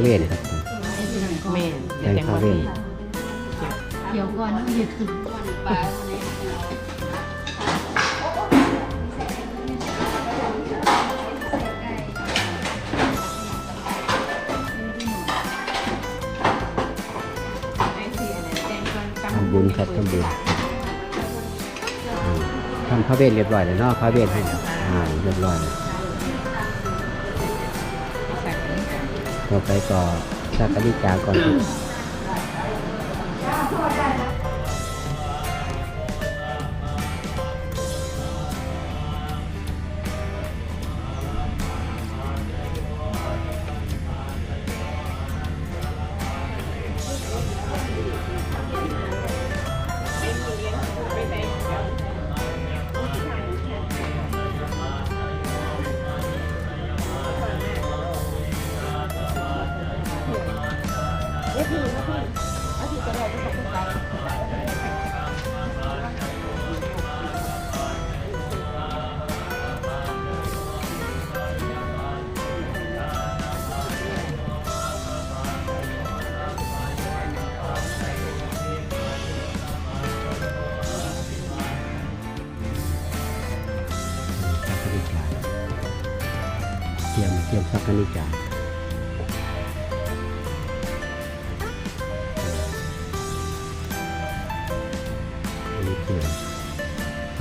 เวทครับแม่แต่งผ้าเวทเดี๋ยวก่อนหยุดทำบุญครับทำบุญอืมทำผ้าเวทเรียบร้อยแล้วเนาะผ้าเวทให้อ่าเรียบร้อยแล้ว ต่อไปก็สักการิจาก่อน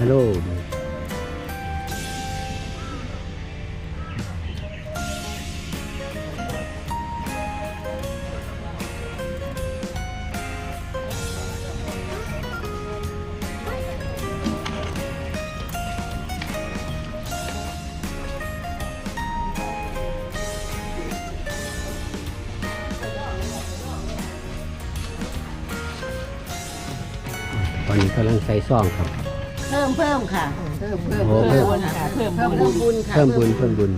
ฮัลโหลตอนนี้กำลังใส่ซองครับ พิ่มเพิ่มค่ะ เพิ่มเพิ่มโอ้เพิ่มค่ะ เพิ่มเพิ่มบุญค่ะเพิ่มบุญเพิ่มบุญ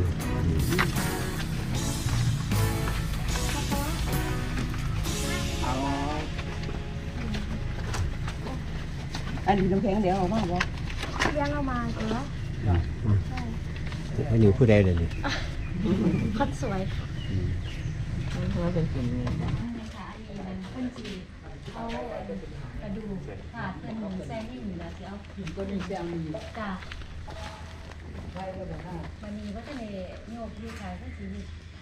อันนี้น้ำแข็งเดี๋ยวเอามาบ่ยังเอามาเหรออันนี้ผู้ใดเลยนี่คนสวยเพราะว่าเป็นสิ่งนี้คนจีเอาก ระดูกขาดเป็นหมูแซงนี่อยู่แล้วสิเอาก็มีเสียงมีจ้ามันมีว่าจะในโยกลูกชายก็คือ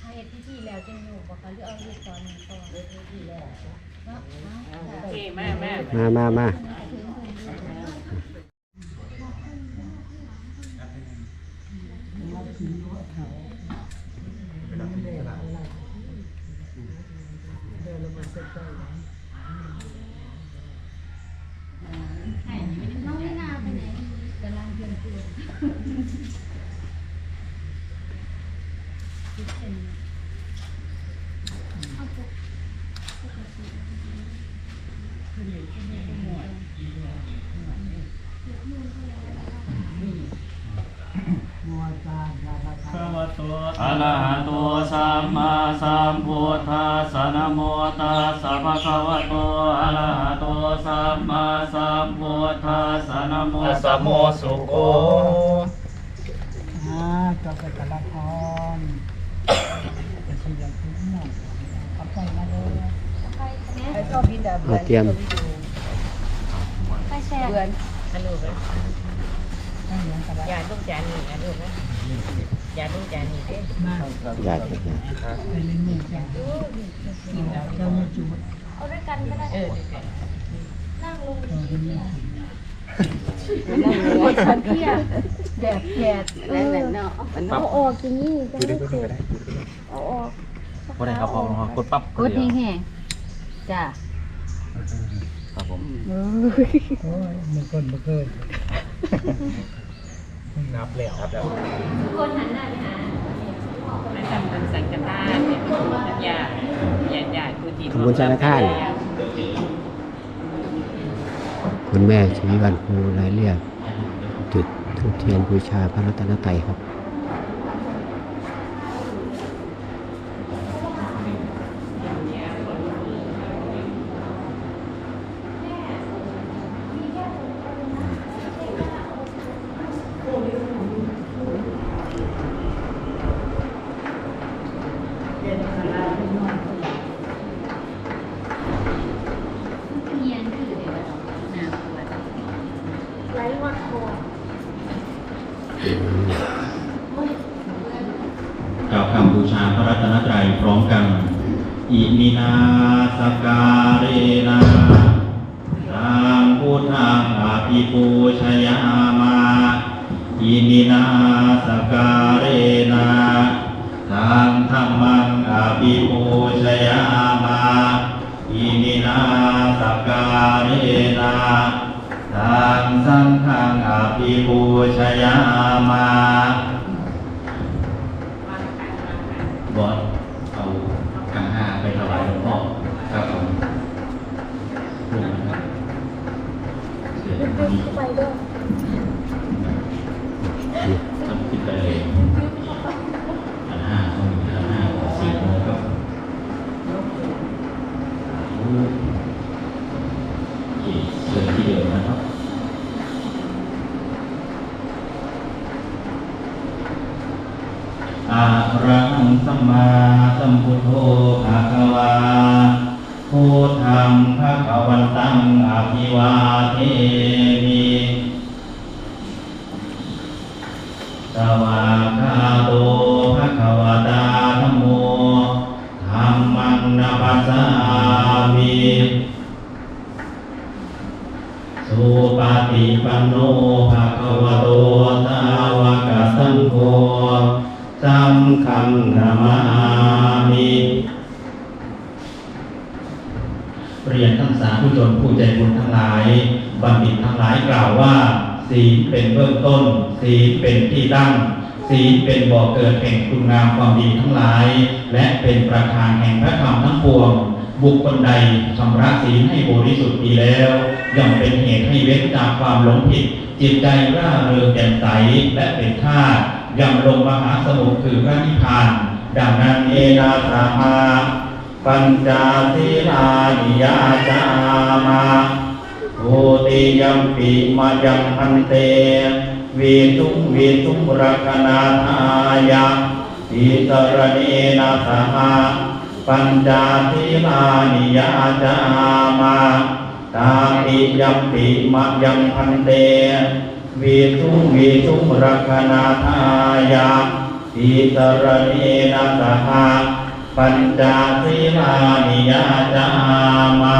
ให้พิธีแล้วจะโยกบอกเขาหรือเอาลูกตอนนี้ก่อนพิธีแล้วเนาะโอเคแม่แม่มามามา น้องไม่นาไปไหนกำลังเตรียมตัว อะระหะโตสัมมาสัมพุทธัสสะนะโมตัสสะภะคะวะโตอะระหะโตสัมมาสัมพุทธัสสะนะโมสัมโมสุโข อ่าก็ไปก ระพรจะสิยังถึงหมดเอาไปมาเลยไอ้ก็บินแบบมาเตรียม ไปแชร์เดือนอันนู้นนะนั่งยังกระยาลูกจานนี่อันนู้นนะยาลูกจานนี่เด้มาญาติครับญาติไปเล่นมือกันกินแล้วเจ้ามือจุดเอาด้วยกันก็ได้เออนั่งลงเออเป็น มือปวดฉันเพียแดดแดดเอนั่นแหละอเนาะเอาออกอย่างนี้จะไม่เจ็บเอาออกบ่ได้ครับผมกดปั๊บกดแห้งๆจ้าครับผมโอ้ยมันคนบ่เคยนับแล้วครับแล้วทุกคนหันหน้าไปหาไม่ทำเป็นสังฆทานเป็นบุญญาญาญาผู้ที่ทำบุญสังฆทาน คุณแม่ชวีวันครูรายเรียกจุดทุกเทียนบูชาพระรัตนตรัยครับ กล่าวคำบูชาพระรัตนตรัยพร้อมกัน อิมินาสการเรนาสังพุทธังอภิปูชยามา อิมินา สการเรนาสังธรรมังอภิปูชยามาอิมินาสการเรนาสังสังฆังอภิปูชยามาบอสเอากังห้าไปถวายหลวงพ่อครับผมร่วมนะครับเสียงนี้ทำติดไปเลยอันห้าต้องมีอันห้าสี่โมงครับโอเคเชิญที่เดิมนะครับ อะระหัง สัมมาสัมพุทโธภะคะวาพุทธังภะคะวันตังอภิวาเทมิสวากขาโตภะคะวตาธัมโมธัมมังนัปสสามิสุปฏิปันโนภะคะวะโตสาวกสังโฆ สังฆังนามามิเรียนทั้งสาธุชนผู้ใจบุญทั้งหลายบัณฑิตทั้งหลายกล่าวว่าศีลเป็นเบื้องต้นศีลเป็นที่ตั้งศีลเป็นบ่อเกิดแห่งคุณงามความดีทั้งหลาย และเป็นประธานแห่งพระธรรมทั้งปวง บุคคลใดชำระศีลให้บริสุทธิ์ดีแล้วย่อมเป็นเหตุให้เว้นจากความหลงผิด จิตใจร่าเริงแจ่มใสและเป็นธาตุ ย่ำลงมหาสมุทรคือพระนิพพาน ดังนั้นเอนาสามาปัญจศีลานิยาจามาโทติยัมปิมายังพันเตวีทุงวีทุงรักนาทายะอิตรเนนะสหาปัญจศีลานิยาจามาตาปิยัมปิมายังพันเต วีทุวีทุรักนาทายะอิตรเนนะสหาปัญจศีลานิยาจามา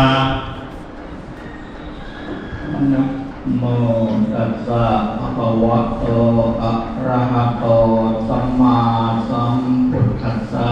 นะโมตัสสะภะคะวะโตอะระหะโตสัมมาสัมพุทธัสสะ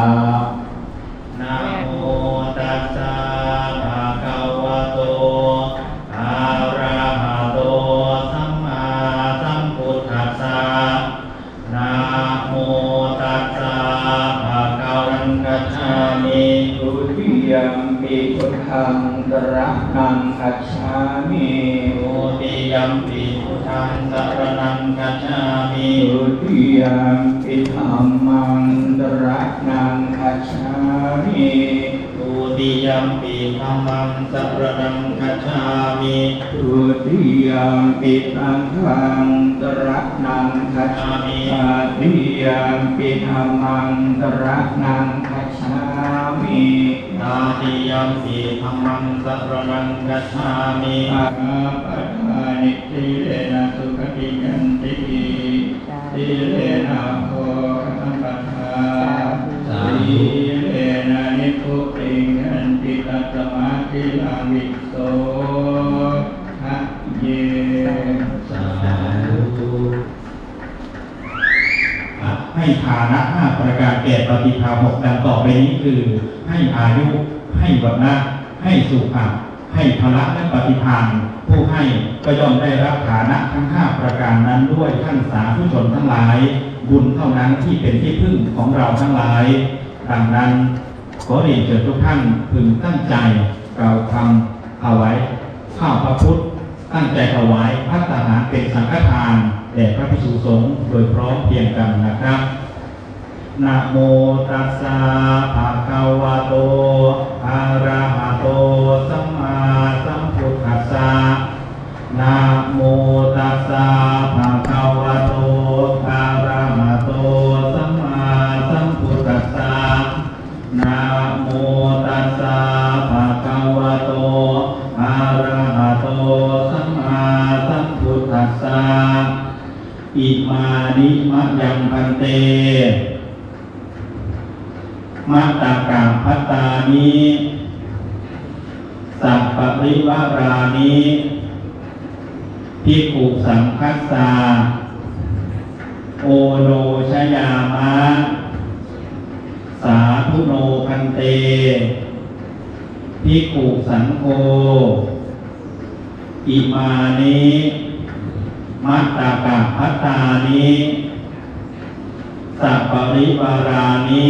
ะ ติยมปิธัมมังตระนังคัจฉามิทุติยัมปิธัมมังสรณังกัจฉามิทุติยมปิสังฆังตระนังคัจฉามิตติยมปิธัมมังตระนังคัจฉามิตาติยัมปิธัมมังสรณังกัจฉามิอาปัฏฐานิติเลนะสุขติยัน ให้ฐานะห้าประการแก่ปฏิภาหกดังต่อไปนี้คือ ให้อายุ ให้วันะให้สุขะให้พละและปฏิภาณ ผู้ให้ก็ย่อมได้รับฐานะทั้งห้าประการนั้นด้วยท่านสาธุชนทั้งหลาย บุญเท่านั้นที่เป็นที่พึ่งของเราทั้งหลาย ดังนั้นขอเรียนเชิญทุกท่านพึงตั้งใจกล่าวคำเอาไว้ข้าพระพุทธตั้งใจถวายพระทหารเป็นสังฆทานแด่พระภิกษุสงฆ์โดยพร้อมเพียงกันนะครับ นะโมตัสสะภะคะวะโต อะระหะโต สัมมาสัมพุทธัสสะนะโมตัสสะภะคะวะโต อะระหะโต สัมมาสัมพุทธัสสะนะโมตัสสะภะคะวะโต อะระหะโต สัมมาสัมพุทธัสสะอิมานิมะยังพันเต มัตตากาพัตตานิสัพปริวารานิพิกขุสังคัสสาโอโนชยามะ สาธุโนพันเตพิกขุสังโฆอิมานิมัตตากาพัตตานิสัพปริวารานิ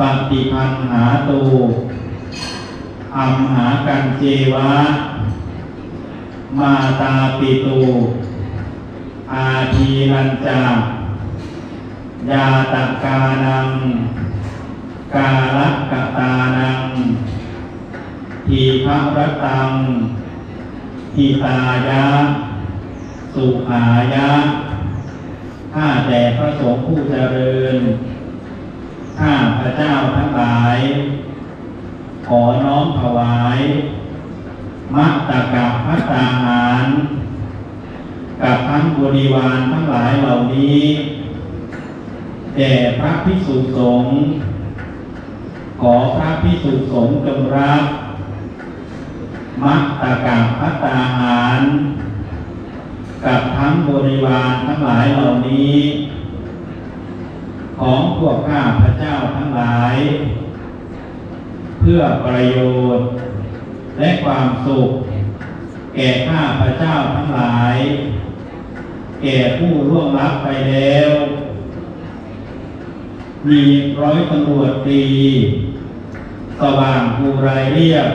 ปฏิพันหาตูอัมหากันเจวะ มาตาปิตู อาทีนันจายาตกานัง กาลกตานัง ทีพระรตังทิตายะ สุขายะข้าแต่พระสงฆ์ผู้เจริญ ข้าพระเจ้าทั้งหลาย ขอน้อมถวายมัตตกับพัตตาหาร กับทั้งบริวารทั้งหลายเหล่านี้ แด่พระพิสุสงฆ์ขอพระพิสุสงฆ์จงรับมัตตกับพัตตาหาร กับทั้งบริวารทั้งหลายเหล่านี้ ของพวกข้าพระเจ้าทั้งหลาย เพื่อประโยชน์ และความสุข แก่ข้าพระเจ้าทั้งหลาย แก่ผู้ร่วงลับไปแล้ว มีร้อยตำรวจตี สว่างภูไรเรียบ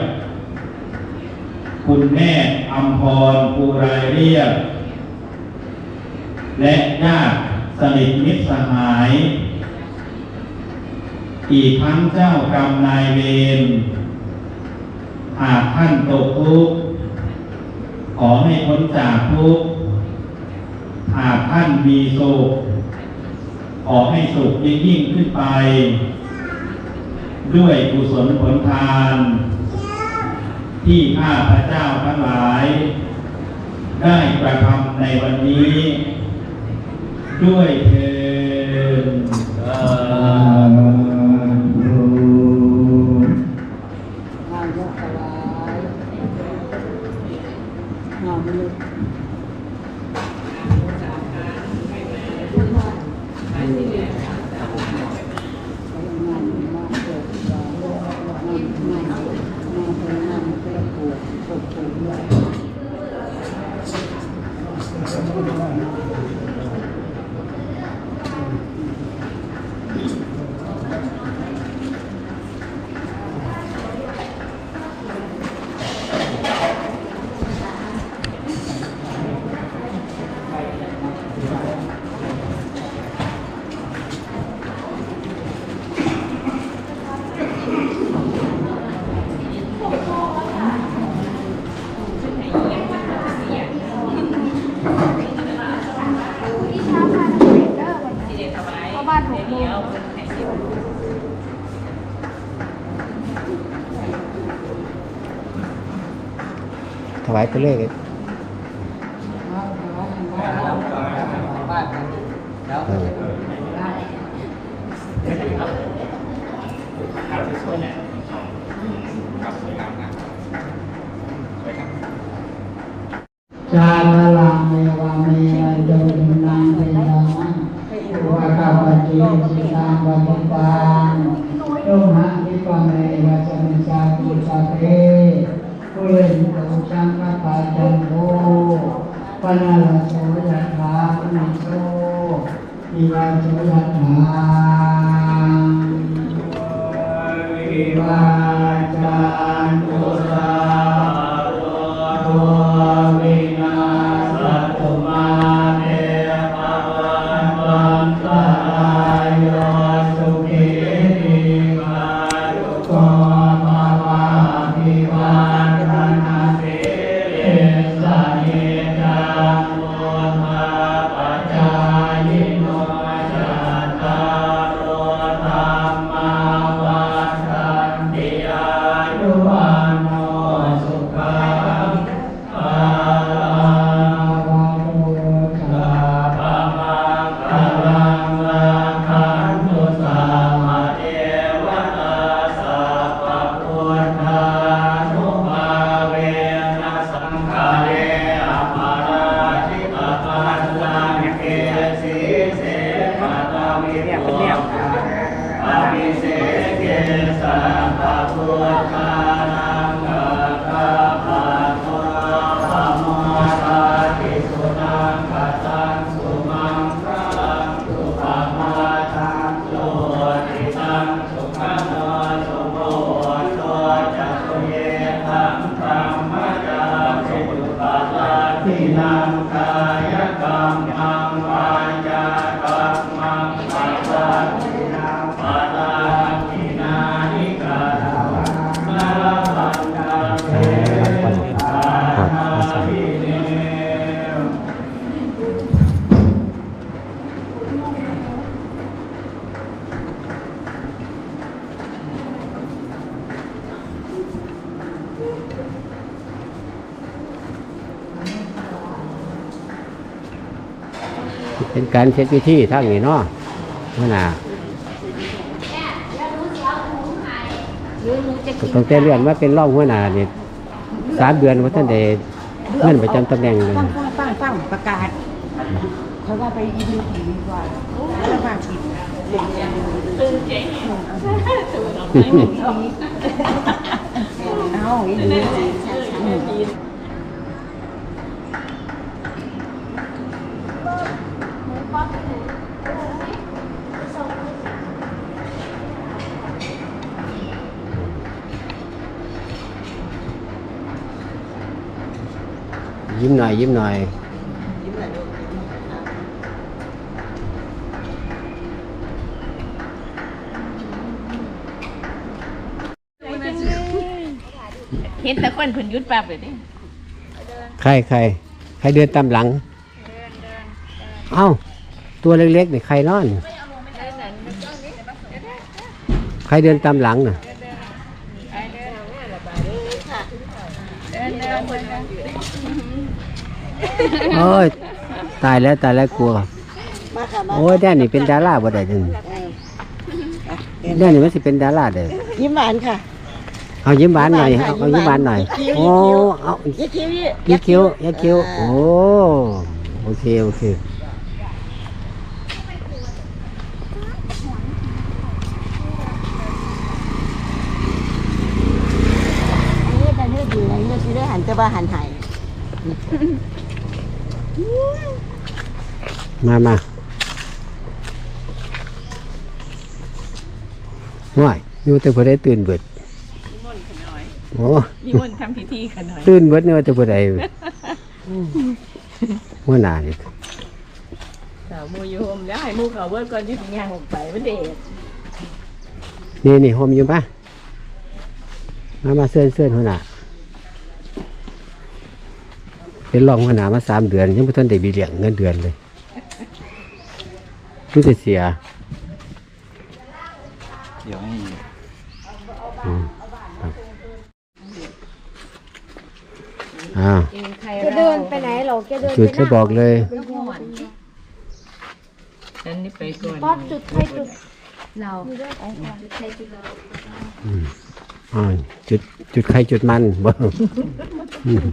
คุณแม่อัมพรภูไรเรียบ และญาติสนิทมิตรสหาย อีกทั้งเจ้ากรรมนายเวรหากท่านตกทุกข์ขอให้พ้นจากทุกข์หากท่านมีสุขขอให้สุขยิ่งยิ่งขึ้นไป ด้วยกุศลผลทาน ที่ข้าพระเจ้าทั้งหลาย ได้กระทำในวันนี้ ด้วยเถิด งานยกที่เด็กถวาย บ้านถูกเดียวเป็นไหนสิถวายไปเรื่อยบ้า เนี่ยเป็นเนี่ย เป็นการเช็ดพิธีทั้งนี้เนาะหัวหน้าหรือหนูจะกินตั้งแต่เรียนมาเป็นรองหัวหน้านี่สามเดือนว่าท่านได้เงินประจำตำแหน่งเลยฟังฟังฟังฟังประกาศเขาว่าไปอีดูผีดีกว่าแล้วมาผิดตื่นใจเอาอีดู ยิ้มหน่อย ยิ้มหน่อย เห็นแต่คนเพิ่นหยุดปั๊บเลยดิใครใครใครเดินตามหลัง เอ้า ตัวเล็กๆนี่ใครนอน ใครเดินตามหลังน่ะ โอ้ยตายแล้วตายแล้วกลัวโอ้ยแด้นี่เป็นดาราบ่ได้ถึงแด้นี่มันสิเป็นดาราเด้อยิ้มหวานค่ะ เอายิ้มหวานหน่อยเอาเอายิ้มหวานหน่อย โอ้เอายี่คิ้วยี่ยักคิ้วยักคิ้วโอ้โอเคโอเคอันนี้เป็นเรื่องดีนะเรื่องที่เรื่องหันแต่ว่าหันหาย มามาห่วยอยู่แต่พอได้ตื่นเบิดนิมนต์ขน่อยโอ้นิมนต์ทำพิธีขน่อยตื่นเบิดเนี่ยว่าแต่พอได้หัวหน้านี่สาวมูอยู่โฮมแล้วให้หมูเขาเวิร์ดก่อนอยี่สิงานออกไปมันเด็ดนี่นี่โฮมอยู่ปะมามาเสื้อนเสื้อนหัวหน้า เป็นรองหัวหน้ามาสามเดือน ยังไม่ทันได้บีเลี้ยงเงินเดือนเลยรู้จะเสียเดี๋ยวให้อืมครับอ่าแกเดินไปไหนเหรอแกเดินจุดจะบอกเลยฉันนี่ไปก่อนป๊อปจุดใครจุดเราจุดใครจุดเราอ่าจุดจุดใครจุดมันบ่อืม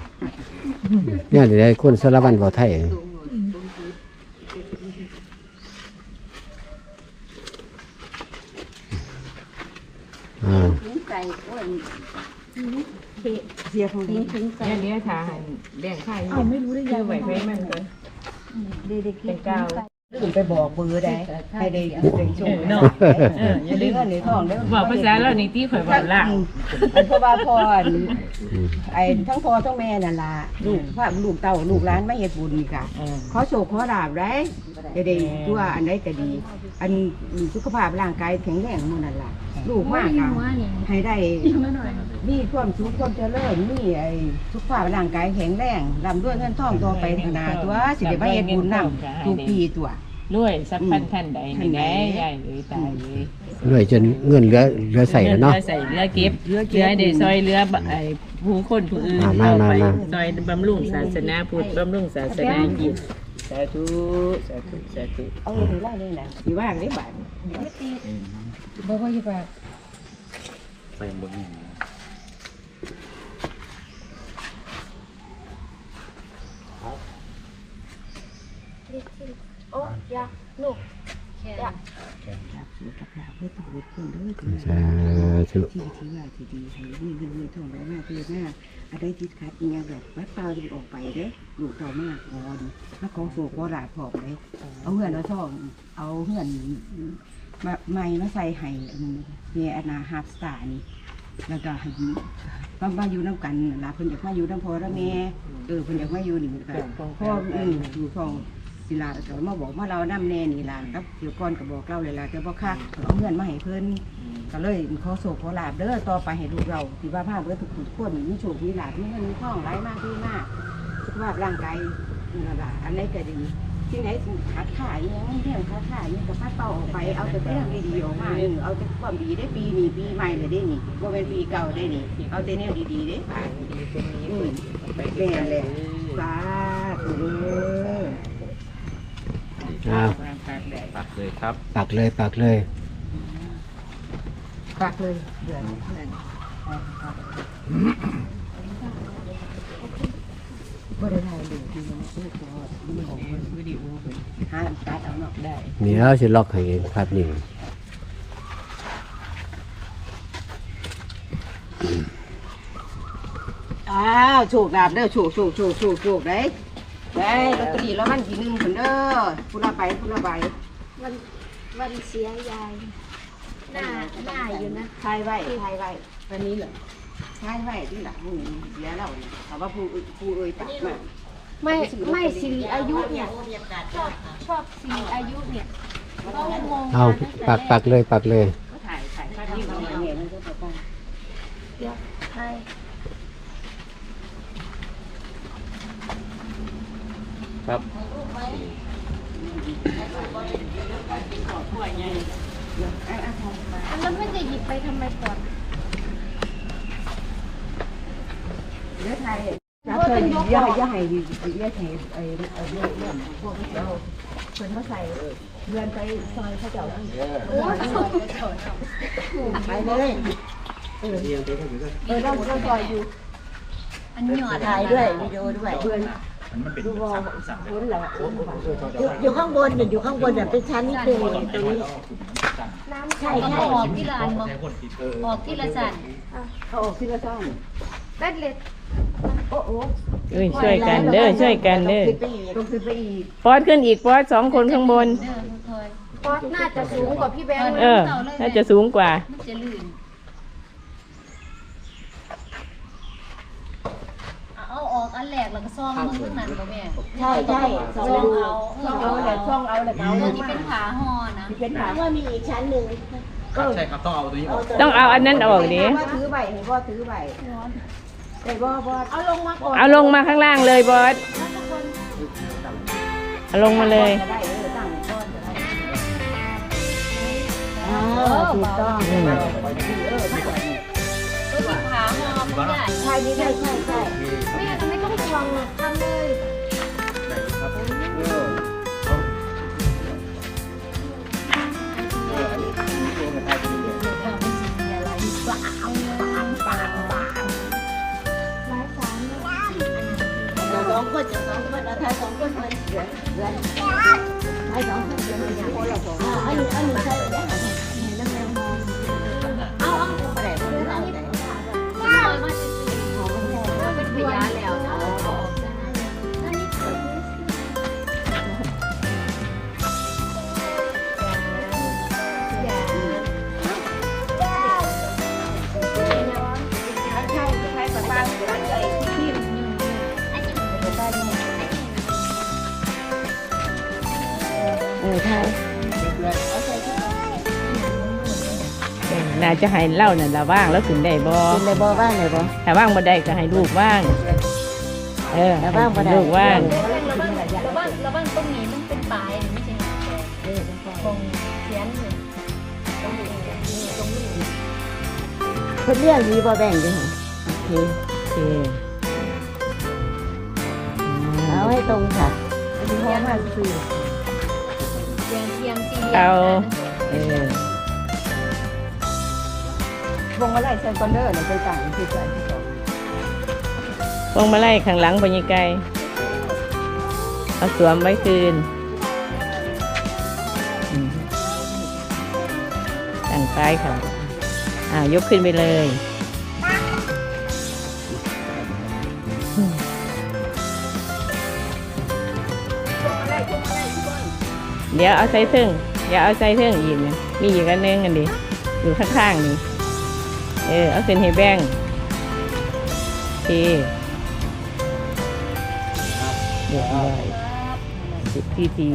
เนี่ยเดี๋ยวได้คนสารวันบ่ไทยอ่าเสียของดีเนี่ยเนี่ยทานแบ่งข้าวไม่รู้ได้ยังไหวไปมันก่อนดีดีเป็นเก้า ลืมไปบอกเบอร์ได้ให้ได้ได้ชเอมอเนาะเอออย่าลืมเงินในท้องได้บอกภาษาเรานี่ที่ข่อยบอกล่างเพราะว่าพ่อไอ้ทั้งพ่อทั้งแม่นั่นล่ะลูกพ่อลูกเต้าลูกร้านไม่เฮ็ดบุญนี่ค่ะเออขอโชคขอลาบได้จะได้ตัวอันใดก็ดี อันสุขภาพร่างกายแข็งแรงหมื้นั่นล่ะ ลูกมากอะให้ได้มีความสุขความเจริญมีไอ้สุขภาพร่างกายแข็งแรงร่ำรวยเงินทองต่อไปข้างหน้าตัวสิได้มาเฮ็ดบุญนำทุกปีตัวรวยสักพันท่านใดนี่แน่ใหญ่เลยตายเลยรวยจนเงินเหลือเหลือใส่แล้วเนาะเรือใส่เรือเก็บเรือเก็บเรือซอยเรือไอ้ผู้คนผู้อื่นอ่ามาต่อไปมามาซอยบำรุงศาสนาพุทธบำรุงศาสนาอิสสาธุสาธุสาธุเอาเงินไปไล่เลยนะสิว่างได้บาท บอกว่าอยู่แบบใส่บนนี้โอ้ยาลูกยากับลาเพื่อต่อไปคนเด้อถึงสาธุที่ที่ว่าที่ดีให้มีเงินมีทองได้มากเกินหน้าอะไรติดขัดอีกแบบวัดเปล่าดึงออกไปเด้ลูกต่อมากพอดีมาขอโศกขอลาพอกเลยเอาเงินเอาทองเอาเงิน มาไม่มาใส่ให้เนี่ยอนาฮาร์ดสตาร์นี่แล้วก็ให้มามาอยู่น้ำกันนั่นล่ะเพิ่นอยากมาอยู่น้ำพ่อและแม่เออเพิ่นอยากมาอยู่นี่ก็พ่ออืมอยู่ของศิลาก็มาบอกว่าเราน้ำแน่นี่ล่ะครับเดี๋ยวก่อนก็บอกเราเลยล่ะแต่บ่คักเอาเงินมาให้เพิ่นก็เลยขอโศกขอลาบเด้อต่อไปให้ลูกเราที่ว่าพาเบิดทุกๆคนมีโชคมีลาบมีเงินมีทองไหลมาดีมากสุขภาพร่างกายนั่นล่ะอันไหนก็ดี ที่ไหนขาดขายยังเรื่องขาดขายยังก็พัดเป่าออไปเอาแต่เรื่องดีๆออกมาเออเอาแต่ความดีได้ปีนี้ปีใหม่เลยได้นี่บ่าเป็นปีเก่าได้นี่เอาแต่แนวดีๆเด้ดีตรงนี้อืมแม่แหละสาธุเด้ออ้าววางตากแดดปักเลยครับปักเลยปักเลยฝากเลยเดือน บ่ได้ถ่ายดูที่มันสู้ตัวมันของมันวิดีโอเป็นหาตัดเอาเนาะได้นี่เราสิล็อกให้เองครับนี่อ้าวโชคลาภเด้อโชคโชคโชคโชคโชคได้ได้ลอตเตอรี่แล้วมันกี่หนึงพุ่นเด้อพุ่นละใบพุ่นละใบวันวันเสียยายหน้าหน้าอยู่นะทายไว้ทายไว้วันนี้เหรอ ทายไว้ที่หลังนี่เสียเราเนี่ยถามว่าผู้ผู้เอ่ยตักมา ไม่ไม่สิริอายุเนี่ยชอบชอบสิริอายุเนี่ยก็งงเอามาปักตั้งแต่แรปักเลยปักเลยก็ถ่ายถ่ายภาพนี้มาเนี่ยมันก็จะต้องเดี๋ยวให้ครับอันนั้นไม่จะหยิบไปทำไมก่อน เดี๋ยวถ่ายแล้วเธอย่าย่าให้ย่าให้ไอ้ไอ้เรื่องเรื่องพวกเราคนมาใส่เรือนไปซอยเขาเจ้าไปเลยเออเออเราเราซอยอยู่อันหยอดถ่ายด้วยวิดีโอด้วยเพื่อนดูวอลพ้นแล้วอยู่ข้างบนเนี่ยอยู่ข้างบนเนี่ยเป็นชั้นนิดนึงเนี่ยตรงนี้น้ำใช่ใช่ออกที่ละอันออกที่ละสันเขาออกที่ละซ่องแป๊ดเล็ด โอ้โหเอ้ยช่วยกันเด้อช่วยกันเด้อต้องขึ้นไปอีกปอดขึ้นอีกปอดสองคนข้างบน เด้อทุกคนป๊อตน่าจะสูงกว่าพี่แบงค์เออ น่าจะสูงกว่า มันจะลื่นเอาออกอันแรกแล้วก็ซ่อมมือข้างนั้นบ่แม่ใช่ใช่สซ่อองมดูเอาซ่องเอาเลยซ่องเอาเลยเอาตัวที่เป็นขาห่อนะที่เป็นเพขาราะว่ามีอีกชั้นหนึ่งใช่ครับต้องเอาตัวนี้ออกต้องเอาอันนั้นออกดิว่าถือใบให้บ่ถือใบ แต่บ่บ่เอาลงมาก่อนเอาลงมาข้างล่างเลยบอสเอาลงมาเลยจะได้เออตั้งก้อนจะได้อ่าถูกต้องอืมเออที่ก่อนนี่ตัวที่ขาห่อไม่ได้ใช่ใช่ใช่ใช่แม่ทำไมต้องห่วง องคนจะสองคนเอาถ่ายสองคนมันเหลือเหลือถ่ายสองคนเดี๋ยวมันอย่างอ่าอันนี้อันนี้ใช่ไหม น่าจะให้เล่านั่นละว่างแล้วถึงได้บ่เป็นเลยบ่บ้างเลยบ่ถ้าว่างบ่ได้ก็ให้ลูกว่าง เออถ้าว่างบ่ได้ลูกว่าง ระวังระวังระวังตรงนี้มันเป็นปลายไม่ใช่หางแตกเออตรงเขียนเลยตรงนี้ตรงนี้เพิ่นเรื่องดีบ่แบ่งด้วยค่ะโอเคโอเคเอาให้ตรงค่ะอันนี้ห้องมาซื้อเทียมเทียมสี่เอาเออ วงมาไล่ใส่คอนเดอร์เนี่ยเป็นต่างที่ใส่ที่สองวงมาไล่ข้างหลังบรรยากาศเอาสวมไว้คืนตั้งซ้ายค่ะอ่ายกขึ้นไปเลยเดี๋ยวเอาใส่เทิงเดี๋ยวเอาใส่เทิงอีกนะมีอีกอันหนึงอันดิอยู่ข้างๆนี่ เออเอาเส้นให้แบงโอเคเรียบร้อยสิบทีที